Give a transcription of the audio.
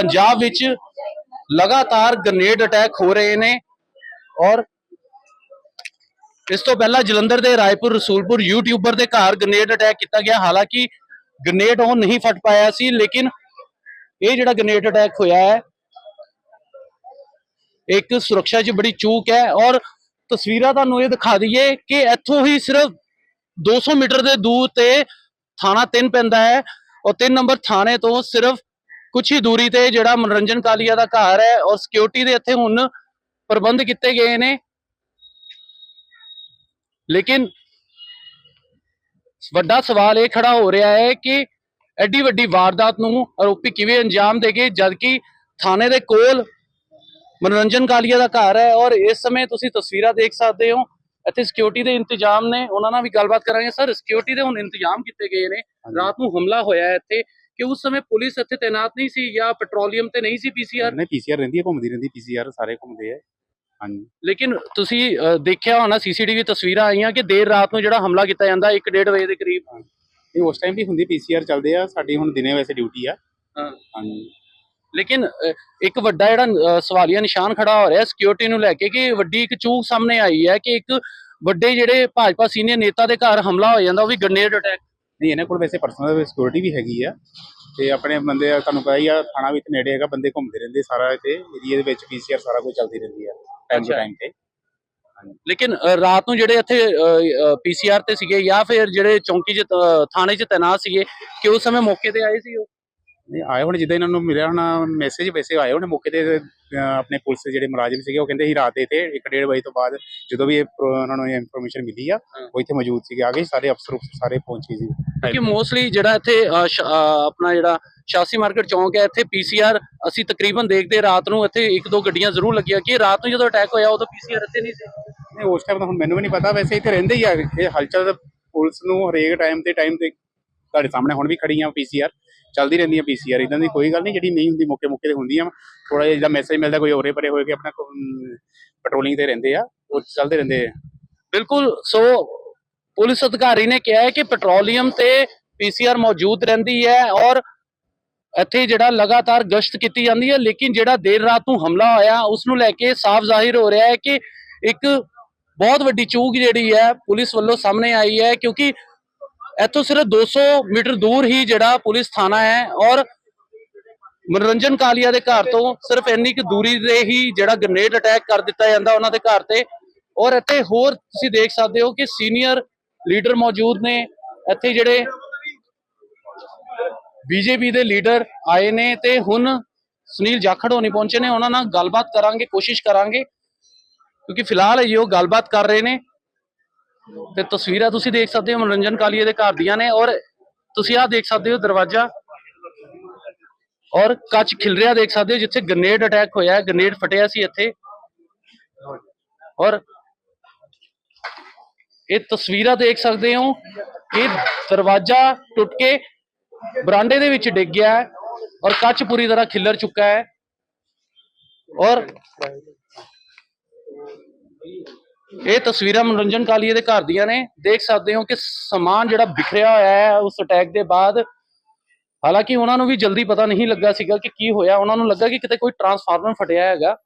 ਪੰਜਾਬ ਵਿੱਚ ਲਗਾਤਾਰ grenade attack ਹੋ ਰਹੇ ਨੇ ਔਰ ਇਸ ਤੋਂ ਪਹਿਲਾਂ ਜਲੰਧਰ ਦੇ ਰਾਏਪੁਰ, ਰਸੂਲਪੁਰ ਯੂਟਿਊਬਰ ਦੇ ਘਰ ਗ੍ਰਨੇਡ ਅਟੈਕ ਕੀਤਾ ਗਿਆ। ਹਾਲਾਂਕਿ ਗ੍ਰਨੇਡ ਉਹ ਨਹੀਂ ਫਟ ਪਾਇਆ ਸੀ, ਲੇਕਿਨ ਇਹ ਜਿਹੜਾ ਗ੍ਰਨੇਡ ਅਟੈਕ ਹੋਇਆ ਹੈ, ਇੱਕ ਸੁਰੱਖਿਆ 'ਚ ਬੜੀ ਚੂਕ ਹੈ ਔਰ ਤਸਵੀਰਾਂ ਤੁਹਾਨੂੰ ਇਹ ਦਿਖਾ ਦਈਏ ਕਿ ਇੱਥੋਂ ਹੀ ਸਿਰਫ 200 ਮੀਟਰ ਦੇ ਦੂਰ ਤੇ ਥਾਣਾ 3 ਪੈਂਦਾ ਹੈ ਔਰ 3 ਨੰਬਰ ਥਾਣੇ ਤੋਂ ਸਿਰਫ ਕੁਝ ਹੀ ਦੂਰੀ ਤੇ ਜਿਹੜਾ ਮਨੋਰੰਜਨ ਕਾਲੀਆ ਦਾ ਘਰ ਹੈ ਔਰ ਸਿਕਿਉਰਿਟੀ ਦੇ ਇੱਥੇ ਹੁਣ ਪ੍ਰਬੰਧ ਕੀਤੇ ਗਏ ਨੇ। ਲੇਕਿਨ ਵੱਡਾ ਸਵਾਲ ਇਹ ਖੜਾ ਹੋ ਰਿਹਾ ਹੈ ਕਿ ਐਡੀ ਵੱਡੀ ਵਾਰਦਾਤ ਨੂੰ ਆਰੋਪੀ ਕਿਵੇਂ ਅੰਜਾਮ ਦੇਗੇ ਜਦਕਿ ਥਾਣੇ ਦੇ ਕੋਲ ਮਨੋਰੰਜਨ ਕਾਲੀਆ ਦਾ ਘਰ ਹੈ ਔਰ ਇਸ ਸਮੇਂ ਤੁਸੀਂ ਤਸਵੀਰਾਂ ਦੇਖ ਸਕਦੇ ਹੋ। ਇੱਥੇ ਸਿਕਿਉਰਿਟੀ ਦੇ ਇੰਤਜ਼ਾਮ ਨੇ। ਉਹਨਾਂ ਨਾਲ ਵੀ ਗੱਲਬਾਤ ਕਰਾਂਗੇ ਸਰ। ਸਿਕਿਉਰਿਟੀ ਦੇ ਹੁਣ ਇੰਤਜ਼ਾਮ ਕੀਤੇ ਗਏ ਨੇ। ਰਾਤ ਨੂੰ ਹਮਲਾ ਹੋਇਆ ਹੈ ਇੱਥੇ। ਕਿ ਉਸ ਸਮੇਂ ਪੁਲਿਸ ਇੱਥੇ ਤੈਨਾਤ ਨਹੀਂ ਸੀ ਜਾਂ ਪੈਟਰੋਲੀਅਮ ਤੇ ਨਹੀਂ ਸੀ ਪੀਸੀਆਰ ਨਹੀਂ ਪੀਸੀਆਰ ਰਹਿੰਦੀ ਹੈ ਘੁੰਮਦੀ ਰਹਿੰਦੀ ਪੀਸੀਆਰ ਸਾਰੇ ਘੁੰਮਦੇ ਆ। ਹਾਂਜੀ। ਲੇਕਿਨ ਤੁਸੀਂ ਅ, ਦੇਖਿਆ ਹੋਣਾ ਸੀਸੀਟੀਵੀ ਤਸਵੀਰਾਂ ਆਈਆਂ ਕਿ ਦੇਰ ਰਾਤ ਨੂੰ ਜਿਹੜਾ ਹਮਲਾ ਕੀਤਾ ਜਾਂਦਾ 1:30 ਵਜੇ ਦੇ ਕਰੀਬ। ਇਹ ਉਸ ਟਾਈਮ ਵੀ ਹੁੰਦੀ ਪੀਸੀਆਰ ਚੱਲਦੇ ਆ ਸਾਡੀ ਹੁਣ ਦਿਨੇ ਵੈਸੇ ਡਿਊਟੀ ਆ। ਹਾਂ। ਹਾਂਜੀ। ਲੇਕਿਨ ਅ, ਇੱਕ ਵੱਡਾ ਜਿਹੜਾ ਅ, ਸਵਾਲੀਆ ਨਿਸ਼ਾਨ ਖੜਾ ਹੋ ਰਿਹਾ ਸਿਕਿਉਰਿਟੀ ਨੂੰ ਲੈ ਕੇ ਕਿ ਵੱਡੀ ਇੱਕ ਚੂਕ ਸਾਹਮਣੇ ਆਈ ਹੈ ਕਿ ਇੱਕ ਵੱਡੇ ਜਿਹੜੇ ਭਾਜਪਾ ਸੀਨੀਅਰ ਨੇਤਾ ਦੇ ਘਰ ਹਮਲਾ ਹੋ ਜਾਂਦਾ ਉਹ ਵੀ ਗ੍ਰਨੇਡ ਅਟੈਕ ਨਹੀਂ ਇਹਨਾਂ ਕੋਲ ਵੈਸੇ ਪਰਸਨਲ ਸਿਕਿਉਰਿਟੀ ਵੀ ਹੈਗੀ ਆ। ਤੇ ਆਪਣੇ ਬੰਦੇ ਤੁਹਾਨੂੰ ਪਤਾ ਹੀ ਆ ਥਾਣਾ ਵੀ ਇੱਥੇ ਨੇੜੇ ਹੈਗਾ ਬੰਦੇ ਘੁੰਮਦੇ ਰਹਿੰਦੇ ਸਾਰਾ ਇੱਥੇ। ਏਰੀਆ ਦੇ ਵਿੱਚ ਪੀਸੀਆਰ ਸਾਰਾ ਕੁਝ ਚੱਲਦੀ ਰਹਿੰਦੀ ਆ ਟਾਈਮ ਟੂ। ਟਾਈਮ ਤੇ। ਲੇਕਿਨ ਰਾਤ ਨੂੰ ਜਿਹੜੇ ਇੱਥੇ ਪੀਸੀਆਰ ਤੇ ਸੀਗੇ ਜਾਂ ਫਿਰ ਜਿਹੜੇ ਚੌਂਕੀ 'ਚ ਥਾਣੇ 'ਚ ਤੈਨਾਤ ਸੀਗੇ ਕਿ ਉਸ ਸਮੇਂ ਮੌਕੇ ਤੇ ਆਏ ਸੀ ਉਹ? ਨਹੀਂ ਆਏ ਹੁਣ ਜਿੱਦਾਂ ਇਹਨਾਂ ਨੂੰ ਮਿਲਿਆ ਹੁਣ ਮੈਸੇਜ ਵੈਸੇ ਆਏ ਹੋਣੇ ਮੌਕੇ ਤੇ ਆਪਣੇ ਪੁਲਿਸ ਦੇ ਜਿਹੜੇ ਮੁਲਾਜ਼ਮ ਸੀਗੇ ਉਹ ਕਹਿੰਦੇ ਸੀ ਰਾਤ ਦੇ ਤੇ 1:30 ਵਜੇ ਤੋਂ ਬਾਅਦ ਜਦੋਂ ਵੀ ਇਹ ਉਹਨਾਂ ਨੂੰ ਇਨਫੋਰਮੇਸ਼ਨ ਮਿਲੀ ਆ। ਉਹ ਇੱਥੇ ਮੌਜੂਦ ਸੀਗੇ ਆ ਗਏ ਸਾਰੇ ਅਫਸਰ ਉਫਸਰ ਸਾਰੇ ਪਹੁੰਚ ਗਏ ਸੀ ਕਿ ਮੋਸਟਲੀ ਜਿਹੜਾ ਇੱਥੇ ਅ, ਸ਼- ਅ, ਆਪਣਾ ਜਿਹੜਾ ਸ਼ਾਸੀ ਮਾਰਕੀਟ ਚੌਂਕ ਹੈ ਇੱਥੇ ਪੀਸੀਆਰ ਅਸੀਂ ਤਕਰੀਬਨ ਦੇਖਦੇ ਰਾਤ ਨੂੰ ਇੱਥੇ ਇੱਕ ਦੋ ਗੱਡੀਆਂ ਜ਼ਰੂਰ ਲੱਗੀਆਂ ਕਿ ਰਾਤ ਨੂੰ ਜਦੋਂ ਅਟੈਕ ਹੋਇਆ ਉਦੋਂ ਪੀਸੀਆਰ ਇੱਥੇ ਨਹੀਂ ਸੀ ਨਹੀਂ ਉਸ ਟਾਈਮ ਤਾਂ ਹੁਣ ਮੈਨੂੰ ਵੀ ਨਹੀਂ ਪਤਾ ਵੈਸੇ ਇੱਥੇ ਰਹਿੰਦੇ ਹੀ ਆ ਇਹ ਹਲਚਲ ਤਾਂ ਪੁਲਿਸ ਨੂੰ ਹਰੇਕ ਟਾਈਮ ਤੇ ਟਾਈਮ ਤੇ ਤੁਹਾਡੇ ਸਾਹਮਣੇ ਹੁਣ ਵੀ ਖੜੀਆਂ ਪੀਸੀਆਰ ਚੱਲਦੀ ਰਹਿੰਦੀਆਂ ਪੀਸੀਆਰ ਇਦਾਂ ਦੀ ਕੋਈ ਗੱਲ ਨਹੀਂ, ਜਿਹੜੀ ਨਹੀਂ ਹੁੰਦੀ ਮੌਕੇ ਮੌਕੇ ਤੇ ਹੁੰਦੀਆਂ ਥੋੜਾ ਜਿਹਾ ਜਿੱਦਾਂ ਮੈਸੇਜ ਮਿਲਦਾ, ਕੋਈ ਹੋਰੇ ਪਰੇ ਹੋਏ ਕਿ ਆਪਣਾ ਪੈਟਰੋਲਿੰਗ ਤੇ ਰਹਿੰਦੇ ਆ, ਉਹ ਚੱਲਦੇ ਰਹਿੰਦੇ ਆ। ਬਿਲਕੁਲ, ਸੋ ਪੁਲਿਸ ਅਧਿਕਾਰੀ ਨੇ ਕਿਹਾ ਹੈ ਕਿ ਪੈਟਰੋਲੀਅਮ ਤੇ ਪੀਸੀਆਰ ਮੌਜੂਦ ਰਹਿੰਦੀ ਹੈ ਔਰ ਇੱਥੇ ਜਿਹੜਾ ਲਗਾਤਾਰ ਗਸ਼ਤ ਕੀਤੀ ਜਾਂਦੀ ਹੈ, ਲੇਕਿਨ ਜਿਹੜਾ ਦੇਰ ਰਾਤ ਨੂੰ ਹਮਲਾ ਹੋਇਆ, ਉਸ ਨੂੰ ਲੈ ਕੇ ਸਾਫ਼ ਜ਼ਾਹਿਰ ਹੋ ਰਿਹਾ ਹੈ ਕਿ ਇੱਕ ਬਹੁਤ ਵੱਡੀ ਚੂਕ ਜਿਹੜੀ ਹੈ, ਪੁਲਿਸ ਵੱਲੋਂ ਸਾਹਮਣੇ ਆਈ ਹੈ, ਕਿਉਂਕਿ ਇੱਥੋਂ ਸਿਰਫ 200 ਮੀਟਰ ਦੂਰ ਹੀ ਜਿਹੜਾ ਪੁਲਿਸ ਥਾਣਾ ਹੈ ਔਰ ਮਨੋਰੰਜਨ ਕਾਲੀਆ ਦੇ ਘਰ ਤੋਂ ਸਿਰਫ ਇੰਨੀ ਕੁ ਦੂਰੀ ਤੇ ਹੀ ਜਿਹੜਾ ਗ੍ਰਨੇਡ ਅਟੈਕ ਕਰ ਦਿੱਤਾ ਜਾਂਦਾ ਉਹਨਾਂ ਦੇ ਘਰ ਤੇ। ਔਰ ਇੱਥੇ ਹੋਰ ਤੁਸੀਂ ਦੇਖ ਸਕਦੇ ਹੋ ਕਿ ਸੀਨੀਅਰ ਲੀਡਰ ਮੌਜੂਦ ਨੇ। ਇੱਥੇ ਜਿਹੜੇ ਬੀਜੇਪੀ ਦੇ ਲੀਡਰ ਆਏ ਨੇ ਤੇ ਹੁਣ ਸੁਨੀਲ ਜਾਖੜ ਹੋਣੀ ਪਹੁੰਚੇ ਨੇ। ਉਹਨਾਂ ਨਾਲ ਗੱਲਬਾਤ ਕਰਾਂਗੇ, ਕੋਸ਼ਿਸ਼ ਕਰਾਂਗੇ, ਕਿਉਂਕਿ ਫਿਲਹਾਲ ਇਹ ਉਹ ਗੱਲਬਾਤ ਕਰ ਰਹੇ ਨੇ। ਤੇ ਤਸਵੀਰਾਂ ਤੁਸੀਂ ਦੇਖ ਸਕਦੇ ਹੋ, ਮਨੋਰੰਜਨ ਕਾਲੀਏ ਦੇ ਘਰ ਦੀਆਂ ਨੇ ਔਰ ਤੁਸੀਂ ਆਹ ਦੇਖ ਸਕਦੇ ਹੋ ਦਰਵਾਜ਼ਾ ਔਰ ਕੱਚ ਖਿਲਰਿਆ ਦੇਖ ਸਕਦੇ ਹੋ, ਜਿੱਥੇ ਗ੍ਰਨੇਡ ਅਟੈਕ ਹੋਇਆ ਹੈ ਗ੍ਰਨੇਡ ਫਟਿਆ ਸੀ ਇੱਥੇ। ਔਰ ਇਹ ਤਸਵੀਰਾਂ ਦੇਖ ਸਕਦੇ ਹੋ ਕਿ ਦਰਵਾਜ਼ਾ ਟੁੱਟ ਕੇ ਬਰਾਂਡੇ ਦੇ ਵਿੱਚ ਡਿੱਗ ਗਿਆ ਹੈ ਔਰ ਕੱਚ ਪੂਰੀ ਤਰ੍ਹਾਂ ਖਿਲਰ ਚੁੱਕਾ ਹੈ। ਔਰ ਇਹ ਤਸਵੀਰਾਂ ਮਨੋਰੰਜਨ ਕਾਲੀਏ ਦੇ ਘਰ ਦੀਆਂ ਨੇ। ਦੇਖ ਸਕਦੇ ਹੋ ਕਿ ਸਮਾਨ ਜਿਹੜਾ ਬਿਖਰਿਆ ਹੋਇਆ ਹੈ, ਉਸ ਅਟੈਕ ਦੇ ਬਾਅਦ। ਹਾਲਾਂਕਿ ਉਹਨਾਂ ਨੂੰ ਵੀ ਜਲਦੀ ਪਤਾ ਨਹੀਂ ਲੱਗਾ ਸੀਗਾ ਕਿ ਕੀ ਹੋਇਆ। ਉਹਨਾਂ ਨੂੰ ਲੱਗਾ ਕਿ ਕਿਤੇ ਕੋਈ ਟਰਾਂਸਫਾਰਮਰ ਫਟਿਆ ਹੈਗਾ।